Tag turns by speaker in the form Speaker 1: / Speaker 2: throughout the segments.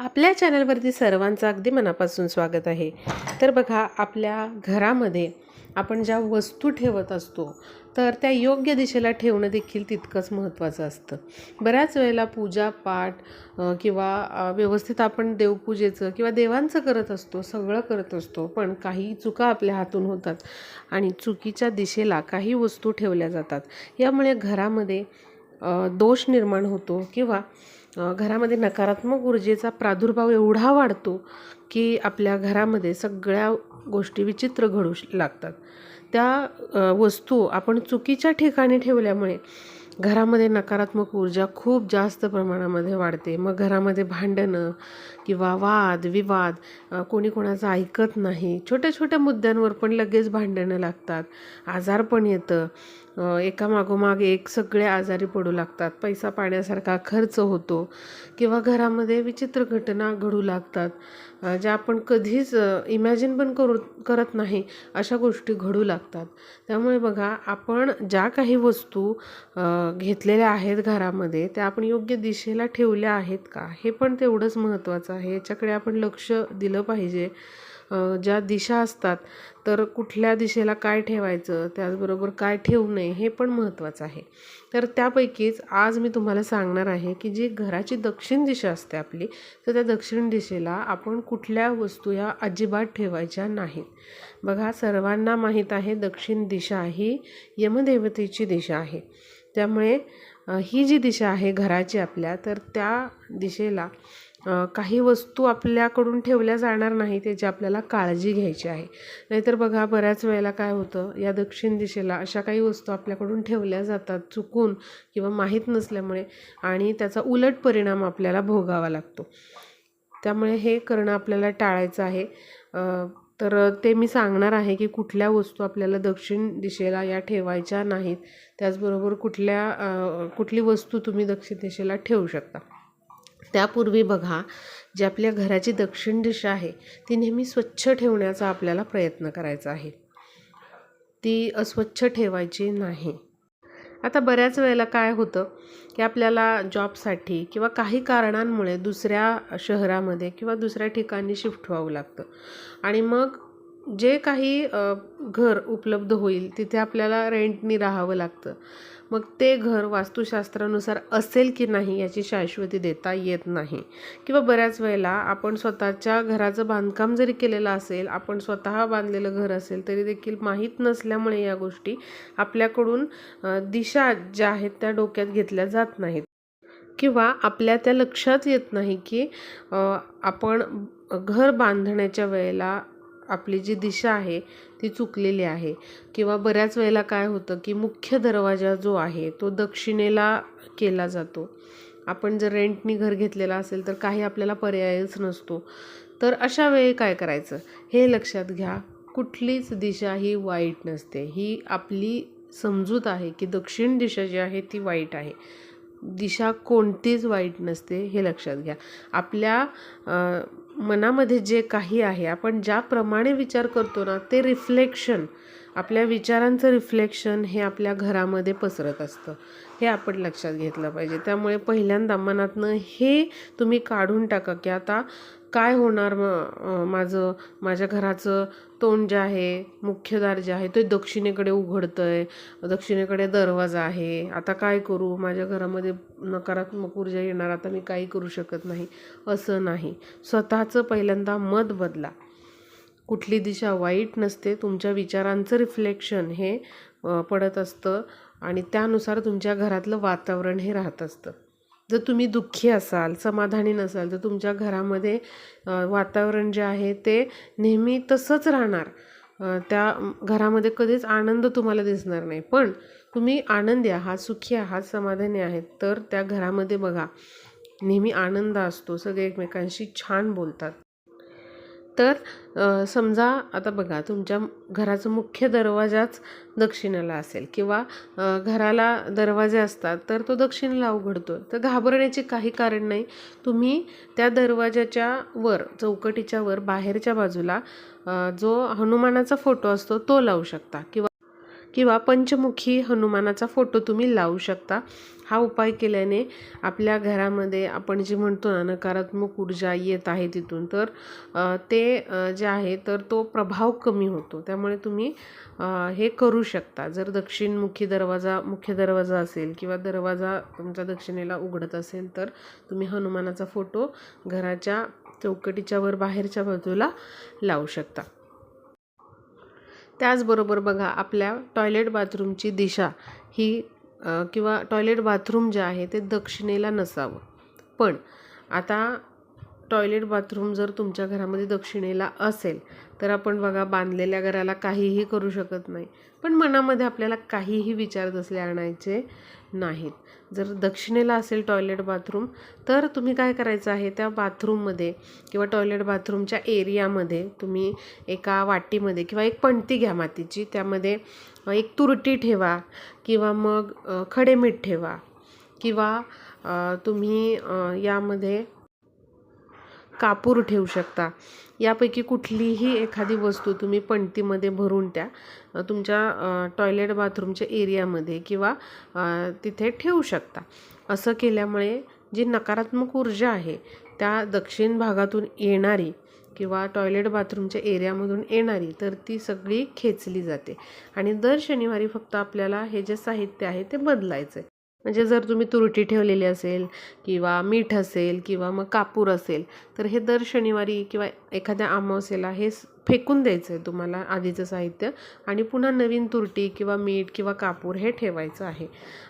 Speaker 1: आपल्या चॅनलवरती सर्वांचं अगदी मनापासून स्वागत आहे. तर बघा आपल्या घरामध्ये आपण ज्या वस्तू ठेवत असतो तर त्या योग्य दिशेला ठेवणं देखील तितकंच महत्त्वाचं असतं. बऱ्याच वेळेला पूजा पाठ किंवा व्यवस्थित आपण देवपूजेचं किंवा देवांचं करत असतो सगळं करत असतो पण काही चुका आपल्या हातून होतात आणि चुकीच्या दिशेला काही वस्तू ठेवल्या जातात. यामुळे घरामध्ये दोष निर्माण होतो किंवा घरामध्ये नकारात्मक ऊर्जेचा प्रादुर्भाव एवढा वाढतो की आपल्या घरामध्ये सगळ्या गोष्टी विचित्र घडू श- लागतात. त्या वस्तू आपण चुकीच्या ठिकाणी ठेवल्यामुळे घरामध्ये नकारात्मक ऊर्जा खूप जास्त प्रमाणामध्ये वाढते. मग घरामध्ये भांडणं किंवा वाद विवाद कोणी कोणाचं ऐकत नाही. छोट्या छोट्या मुद्द्यांवर पण लगेच भांडणं लागतात. आजार पण येतं. एकामागोमाग एक सगळे आजारी पडू लागतात. पैसा पाण्यासारखा खर्च होतो किंवा घरामध्ये विचित्र घटना घडू लागतात. ज्या आपण कधीच इमॅजिन पण करू करत नाही अशा गोष्टी घडू लागतात. त्यामुळे बघा आपण ज्या काही वस्तू घेतलेल्या आहेत घरामध्ये त्या आपण योग्य दिशेला ठेवल्या आहेत का? हे पण तेवढंच महत्त्वाचं आहे. याच्याकडे आपण लक्ष दिलं पाहिजे. ज्या दिशा असतात तर कुठल्या दिशेला काय ठेवायचं त्याचबरोबर काय ठेवू नये हे पण महत्त्वाचं आहे. तर त्यापैकीच आज मी तुम्हाला सांगणार आहे की जी घराची दक्षिण दिशा असते आपली तर त्या दक्षिण दिशेला आपण कुठल्या वस्तू या अजिबात ठेवायच्या नाहीत. बघा सर्वांना माहीत आहे दक्षिण दिशा ही यमदेवतेची दिशा आहे. त्यामुळे ही जी दिशा आहे घराची आपल्या तर त्या दिशेला काही वस्तू आपल्याकडून ठेवल्या जाणार नाही त्याची आपल्याला काळजी घ्यायची आहे. नाहीतर बघा बऱ्याच वेळेला काय होतं या दक्षिण दिशेला अशा काही वस्तू आपल्याकडून ठेवल्या जातात चुकून किंवा माहीत नसल्यामुळे आणि त्याचा उलट परिणाम आपल्याला भोगावा लागतो. त्यामुळे हे करणं आपल्याला टाळायचं आहे. तर ते मी सांगणार आहे की कुठल्या वस्तू आपल्याला दक्षिण दिशेला या ठेवायच्या नाहीत. त्याचबरोबर कुठल्या कुठली वस्तू तुम्ही दक्षिण दिशेला ठेवू शकता. त्यापूर्वी बघा जी आपल्या घराची दक्षिण दिशा आहे ती नेहमी स्वच्छ ठेवण्याचा आपल्याला प्रयत्न करायचा आहे. ती अस्वच्छ ठेवायची नाही. आता बऱ्याच वेळेला काय होतं की आपल्याला जॉबसाठी किंवा काही कारणांमुळे दुसऱ्या शहरामध्ये किंवा दुसऱ्या ठिकाणी शिफ्ट व्हावं लागतं. आणि मग जे काही घर उपलब्ध होईल तिथे आपल्याला रेंटनी राहावं लागतं. मग ते घर वास्तुशास्त्रानुसार असेल की नाही याची शाश्वती देता येत नाही. किंवा बऱ्याच वेळेला आपण स्वतःच्या घराचं बांधकाम जरी केलेलं असेल आपण स्वतः बांधलेलं घर असेल तरी देखील माहीत नसल्यामुळे या गोष्टी आपल्याकडून दिशा ज्या आहेत त्या डोक्यात घेतल्या जात नाहीत. किंवा आपल्या त्या लक्षात येत नाही की आपण घर बांधण्याच्या वेळेला आपली जी दिशा आहे ती चुकलेली आहे. किंवा बऱ्याच वेळेला काय होतं की मुख्य दरवाजा जो आहे तो दक्षिणेला केला जातो. आपण जर रेंटनी घर घेतलेलं असेल तर काही आपल्याला पर्यायच नसतो. तर अशा वेळी काय करायचं? हे लक्षात घ्या कुठलीच दिशा ही वाईट नसते. ही आपली समजूत आहे की दक्षिण दिशा जी आहे ती वाईट आहे. दिशा कोणतीच वाईट नसते हे लक्षात घ्या. आपल्या मनामध्ये जे काही आहे आपण ज्याप्रमाणे विचार करतो ना ते रिफ्लेक्शन आपल्या विचारांचं रिफ्लेक्शन हे आपल्या घरामध्ये पसरत असतं. हे आपण लक्षात घेतलं पाहिजे. त्यामुळे पहिल्यांदा मनातनं हे तुम्ही काढून टाका की आता काय होणार म माझं माझ्या घराचं तोंड जे आहे मुख्यदार जे आहे ते दक्षिणेकडे उघडतं आहे दक्षिणेकडे दरवाजा आहे. आता काय करू? माझ्या घरामध्ये नकारात्मक ऊर्जा येणार. आता मी काही करू शकत नाही. असं नाही. स्वतःचं पहिल्यांदा मत बदला. कुठली दिशा वाईट नसते तुमच्या विचारांचं रिफ्लेक्शन हे पडत असतं आणि त्यानुसार तुमच्या घरातलं वातावरण हे राहत असतं. जर तुम्ही दुःखी असाल समाधानी नसाल तर तुमच्या घरामध्ये वातावरण जे आहे ते नेहमी तसंच राहणार. त्या घरामध्ये कधीच आनंद तुम्हाला दिसणार नाही. पण तुम्ही आनंदी आहात सुखी आहात समाधानी आहेत तर त्या घरामध्ये बघा नेहमी आनंद असतो. सगळे एकमेकांशी छान बोलतात. तर समजा आता बघा तुमच्या घराचं मुख्य दरवाजाच दक्षिणेला असेल किंवा घराला दरवाजे असतात तर तो दक्षिणेला उघडतो तर घाबरण्याचे काही कारण नाही. तुम्ही त्या दरवाजाच्या वर चौकटीच्या वर बाहेरच्या बाजूला जो हनुमानाचा फोटो असतो तो लावू शकता किंवा किंवा पंचमुखी हनुमानाचा फोटो तुम्ही लावू शकता. हा उपाय केल्याने आपल्या घरामध्ये आपण जे म्हणतो ना नकारात्मक ऊर्जा येत आहे तिथून तर ते जे आहे तर तो प्रभाव कमी होतो. त्यामुळे तुम्ही हे करू शकता. जर दक्षिणमुखी दरवाजा मुख्य दरवाजा असेल किंवा दरवाजा तुमचा दक्षिणेला उघडत असेल तर तुम्ही हनुमानाचा फोटो घराच्या चौकटीच्या वर बाहेरच्या बाजूला लावू शकता. त्याचबरोबर बघा आपल्या टॉयलेट बाथरूमची दिशा ही किंवा टॉयलेट बाथरूम जे आहे ते दक्षिणेला नसावं. पण आता टॉयलेट बाथरूम जर तुमच्या घरामध्ये दक्षिणेला असेल तर आपण बघा बांधलेल्या घराला काहीही करू शकत नाही. पण मनामध्ये आपल्याला काहीही विचार तसले आणायचे नाहीत. जर दक्षिणेला असेल टॉयलेट बाथरूम तर तुम्ही काय करायचं आहे? त्या बाथरूममध्ये किंवा टॉयलेट बाथरूमच्या एरियामध्ये तुम्ही एका वाटीमध्ये किंवा एक पणती घ्या मातीची. त्यामध्ये एक तुरटी ठेवा किंवा मग खडे मीठ ठेवा किंवा तुम्ही यामध्ये कापूर ठेवू शकता. यापैकी कुठलीही एखादी वस्तू तुम्ही पणतीमध्ये भरून त्या तुमच्या टॉयलेट बाथरूमच्या एरियामध्ये किंवा तिथे ठेवू शकता. असं केल्यामुळे जी नकारात्मक ऊर्जा आहे त्या दक्षिण भागातून येणारी किंवा टॉयलेट बाथरूमच्या एरियामधून येणारी तर ती सगळी खेचली जाते. आणि दर शनिवारी फक्त आपल्याला हे जे साहित्य आहे ते बदलायचं आहे म्हणजे जर तुम्ही तुरटी ठेवलेली असेल किंवा मीठ असेल किंवा मग कापूर असेल तर हे दर शनिवारी किंवा एखाद्या अमावस्येला हे फेकून द्यायचं आहे तुम्हाला आधीचं साहित्य. आणि पुन्हा नवीन तुरटी किंवा मीठ किंवा कापूर हे ठेवायचं आहे.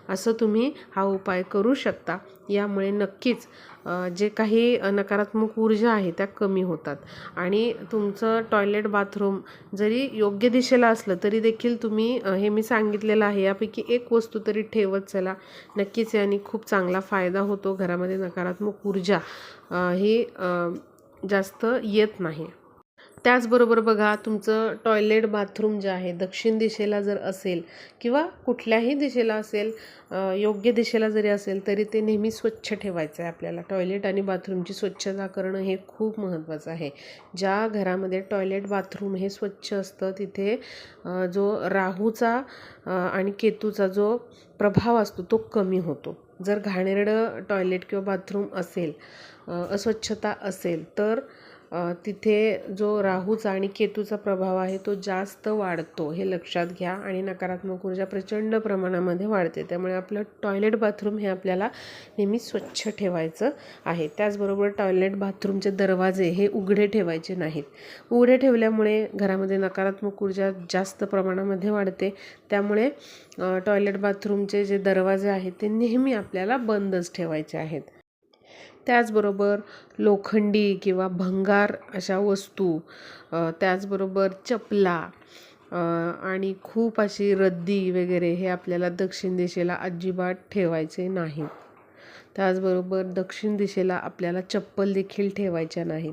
Speaker 1: असं तुम्ही हा उपाय करू शकता. यामुळे नक्कीच जे काही नकारात्मक ऊर्जा आहे त्या कमी होतात. आणि तुमचं टॉयलेट बाथरूम जरी योग्य दिशेला असलं तरी देखील तुम्ही हे मी सांगितलेलं आहे यापैकी एक वस्तू तरी ठेवत चला. नक्कीच याने खूप चांगला फायदा होतो. घरामध्ये नकारात्मक ऊर्जा ही जास्त येत नाही. त्याचबरोबर बघा तुमचं टॉयलेट बाथरूम जे आहे दक्षिण दिशेला जर असेल किंवा कुठल्याही दिशेला असेल योग्य दिशेला जरी असेल तरी ते नेहमी स्वच्छ ठेवायचं आहे आपल्याला. टॉयलेट आणि बाथरूमची स्वच्छता करणं हे खूप महत्त्वाचं आहे. ज्या घरामध्ये टॉयलेट बाथरूम हे स्वच्छ असतं तिथे जो राहूचा आणि केतूचा जो प्रभाव असतो तो कमी होतो. जर घाणेरडं टॉयलेट किंवा बाथरूम असेल अस्वच्छता असेल तर तिथे जो राहूचा आणि केतूचा प्रभाव आहे तो जास्त वाढतो हे लक्षात घ्या. आणि नकारात्मक ऊर्जा प्रचंड प्रमाणामध्ये वाढते. त्यामुळे आपलं टॉयलेट बाथरूम हे आपल्याला नेहमी स्वच्छ ठेवायचं आहे. त्याचबरोबर टॉयलेट बाथरूमचे दरवाजे हे उघडे ठेवायचे नाहीत. उघडे ठेवल्यामुळे घरामध्ये नकारात्मक ऊर्जा जास्त प्रमाणामध्ये वाढते. त्यामुळे टॉयलेट बाथरूमचे जे दरवाजे आहेत ते नेहमी आपल्याला बंदच ठेवायचे आहेत. त्याचबरोबर लोखंडी किंवा भंगार अशा वस्तू त्याचबरोबर चपला आणि खूप अशी रद्दी वगैरे हे आपल्याला दक्षिण दिशेला अजिबात ठेवायचे नाहीत. त्याचबरोबर दक्षिण दिशेला आपल्याला चप्पल देखील ठेवायच्या नाहीत.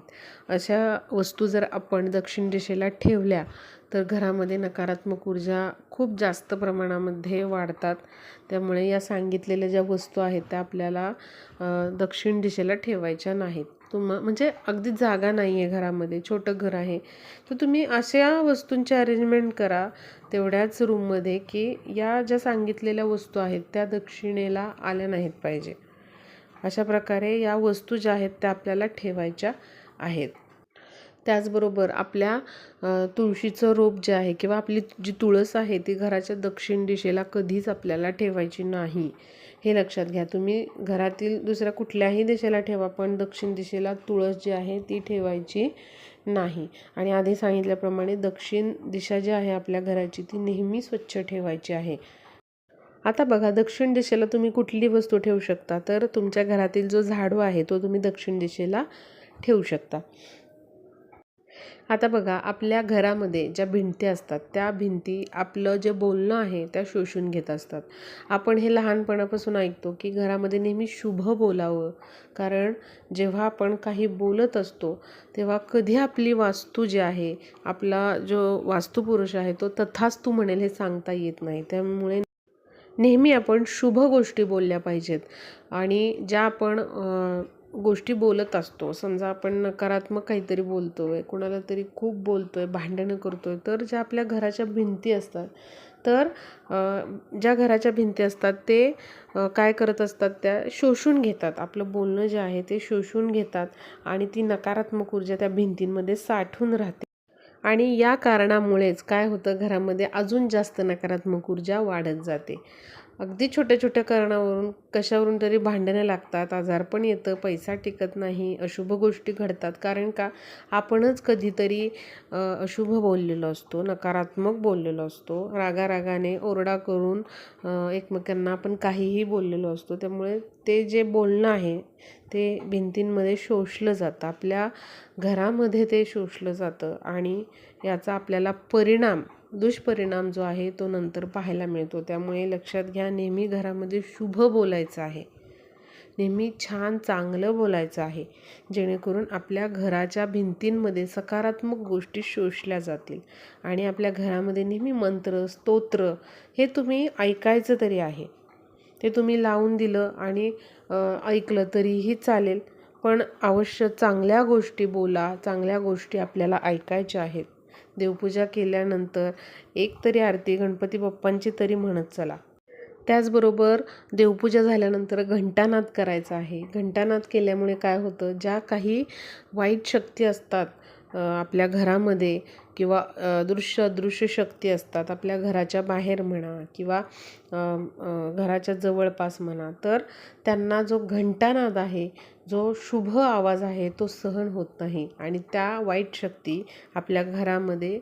Speaker 1: अशा वस्तू जर आपण दक्षिण दिशेला ठेवल्या तर घरामध्ये नकारात्मक ऊर्जा खूप जास्त प्रमाणामध्ये वाढतात. त्यामुळे या सांगितलेल्या ज्या वस्तू आहेत त्या आपल्याला दक्षिण दिशेला ठेवायच्या नाहीत. तुम म्हणजे अगदी जागा नाही आहे घरामध्ये छोटं घर आहे. तर तुम्ही अशा वस्तूंची अरेंजमेंट करा तेवढ्याच रूममध्ये की या ज्या सांगितलेल्या वस्तू आहेत त्या दक्षिणेला आल्या नाहीत पाहिजे. अशा प्रकारे या वस्तू ज्या आहेत त्या आपल्याला ठेवायच्या आहेत. त्याचबरोबर आपल्या तुळशीचं रोप जे आहे किंवा आपली जी तुळस आहे ती घराच्या दक्षिण दिशेला कधीच आपल्याला ठेवायची नाही. हे लक्षात घ्या. तुम्ही घरातील दुसऱ्या कुठल्याही दिशेला ठेवा पण दक्षिण दिशेला तुळस जी आहे ती ठेवायची नाही. आणि आधी सांगितल्याप्रमाणे दक्षिण दिशा जी आहे आपल्या घराची ती नेहमी स्वच्छ ठेवायची आहे. आता बघा दक्षिण दिशेला तुम्ही कुठली वस्तू ठेवू शकता? तर तुमच्या घरातील जो झाडू आहे तो तुम्ही दक्षिण दिशेला ठेवू शकता. आता बघा आपल्या घरामध्ये ज्या भिंती असतात त्या भिंती आपलं जे बोलणं आहे त्या शोषून घेत असतात. आपण हे लहानपणापासून ऐकतो की घरामध्ये नेहमी शुभ बोलावं. कारण जेव्हा आपण काही बोलत असतो तेव्हा कधी आपली वास्तू जी आहे आपला जो वास्तुपुरुष आहे तो तथास्तू म्हणेल हे सांगता येत नाही. त्यामुळे नेहमी आपण शुभ गोष्टी बोलल्या पाहिजेत. आणि ज्या आपण गोष्टी बोलत असतो. समजा आपण नकारात्मक काहीतरी बोलतो आहे कोणाला तरी खूप बोलतो आहे भांडणं करतो आहे तर ज्या आपल्या घराच्या भिंती असतात तर ज्या घराच्या भिंती असतात ते काय करत असतात त्या शोषून घेतात. आपलं बोलणं जे आहे ते शोषून घेतात आणि ती नकारात्मक ऊर्जा त्या भिंतींमध्ये साठून राहते. आणि या कारणामुळेच काय होतं घरामध्ये अजून जास्त नकारात्मक ऊर्जा वाढत जाते. अगदी छोट्या छोट्या कारणावरून कशावरून तरी भांडणं लागतात आजारपण येतं पैसा टिकत नाही अशुभ गोष्टी घडतात. कारण का? आपणच कधीतरी अशुभ बोललेलो असतो नकारात्मक बोललेलो असतो रागारागाने ओरडा करून एकमेकांना आपण काहीही बोललेलो असतो. त्यामुळे ते जे बोलणं आहे ते भिंतींमध्ये शोषलं जातं. आपल्या घरामध्ये ते शोषलं जातं आणि याचा आपल्याला परिणाम दुष्परिणाम जो आहे तो नंतर पाहायला मिळतो. त्यामुळे लक्षात घ्या नेहमी घरामध्ये शुभ बोलायचं आहे. नेहमी छान चांगलं बोलायचं आहे. जेणेकरून आपल्या घराच्या भिंतींमध्ये सकारात्मक गोष्टी शोषल्या जातील. आणि आपल्या घरामध्ये नेहमी मंत्र स्तोत्र हे तुम्ही ऐकायचं तरी आहे. ते तुम्ही लावून दिलं आणि ऐकलं तरीही चालेल. पण अवश्य चांगल्या गोष्टी बोला चांगल्या गोष्टी आपल्याला ऐकायच्या आहेत. देवपूजा केल्यानंतर एक तरी आरती गणपती बाप्पांची तरी म्हणत चला. त्याचबरोबर देवपूजा झाल्यानंतर घंटानाद करायचा आहे. घंटानाद केल्यामुळे काय होतं? ज्या काही वाईट शक्ती असतात आपल्या घरामध्ये किंवा दृश्य दृश्य अदृश्य शक्ती असतात आपल्या घराच्या बाहेर म्हणा किंवा घराच्या जवळपास म्हणा तर त्यांना जो घंटानाद आहे जो शुभ आवाज आहे तो सहन होत नाही आणि त्या वाईट शक्ती आपल्या घरामध्ये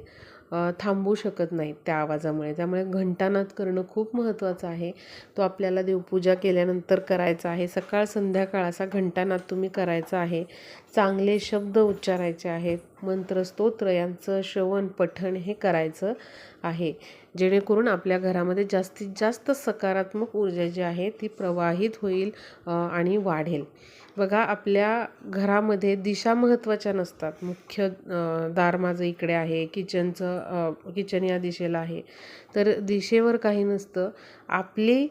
Speaker 1: थांबू शकत नाहीत त्या आवाजामुळे. त्यामुळे घंटानाद करणं खूप महत्त्वाचं आहे. तो आपल्याला देवपूजा केल्यानंतर करायचा आहे. सकाळ संध्याकाळ असा घंटानाद तुम्ही करायचा आहे. चांगले शब्द उच्चारायचे आहेत. मंत्र स्तोत्र यांचं श्रवण पठण हे करायचं आहे. जेणेकरून आपल्या घरामध्ये जास्तीत जास्त सकारात्मक ऊर्जा जी आहे ती प्रवाहित होईल आणि वाढेल. बघा आपल्या घरामध्ये दिशा महत्त्वाच्या नसतात. मुख्य दार माझं इकडे आहे किचनचं किचन या दिशेला आहे. तर दिशेवर काही नसतं. आपली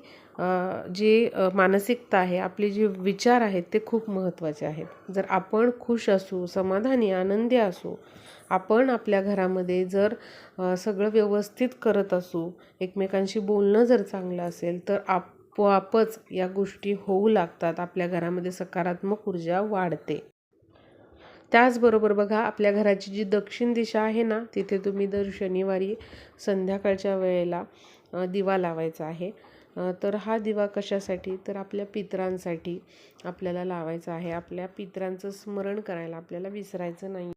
Speaker 1: जी मानसिकता आहे आपले जे विचार आहेत ते खूप महत्त्वाचे आहेत. जर आपण खुश असू समाधानी आनंदी असू आपण आपल्या घरामध्ये जर सगळं व्यवस्थित करत असू एकमेकांशी बोलणं जर चांगलं असेल तर आप आपोआपच या गोष्टी होऊ लागतात. आपल्या घरामध्ये सकारात्मक ऊर्जा वाढते. त्याचबरोबर बघा आपल्या घराची जी दक्षिण दिशा आहे ना तिथे तुम्ही दर शनिवारी संध्याकाळच्या वेळेला दिवा लावायचा आहे. तर हा दिवा कशासाठी? तर आपल्या पितरांसाठी आपल्याला लावायचा आहे. आपल्या पितरांचं स्मरण करायला आपल्याला विसरायचं नाही.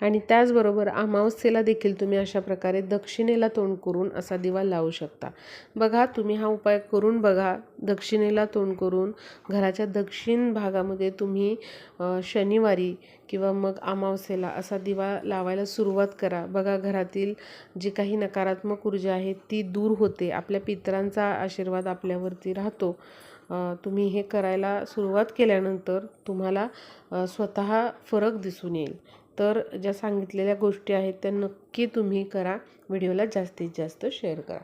Speaker 1: आणि त्याचबरोबर अमावस्येला देखील तुम्ही अशा प्रकारे दक्षिणेला तोंड करून असा दिवा लावू शकता. बघा तुम्ही हा उपाय करून बघा. दक्षिणेला तोंड करून घराच्या दक्षिण भागामध्ये तुम्ही शनिवारी किंवा मग अमावस्येला असा दिवा लावायला सुरुवात करा. बघा घरातील जी काही नकारात्मक ऊर्जा आहे ती दूर होते. आपल्या पितरांचा आशीर्वाद आपल्यावरती राहतो. तुम्ही हे करायला सुरुवात केल्यानंतर तुम्हाला स्वतः फरक दिसून येईल. तर ज्या सांगितलेल्या गोष्टी आहेत त्या नक्की तुम्ही करा. व्हिडिओला जास्तीत जास्त शेअर करा.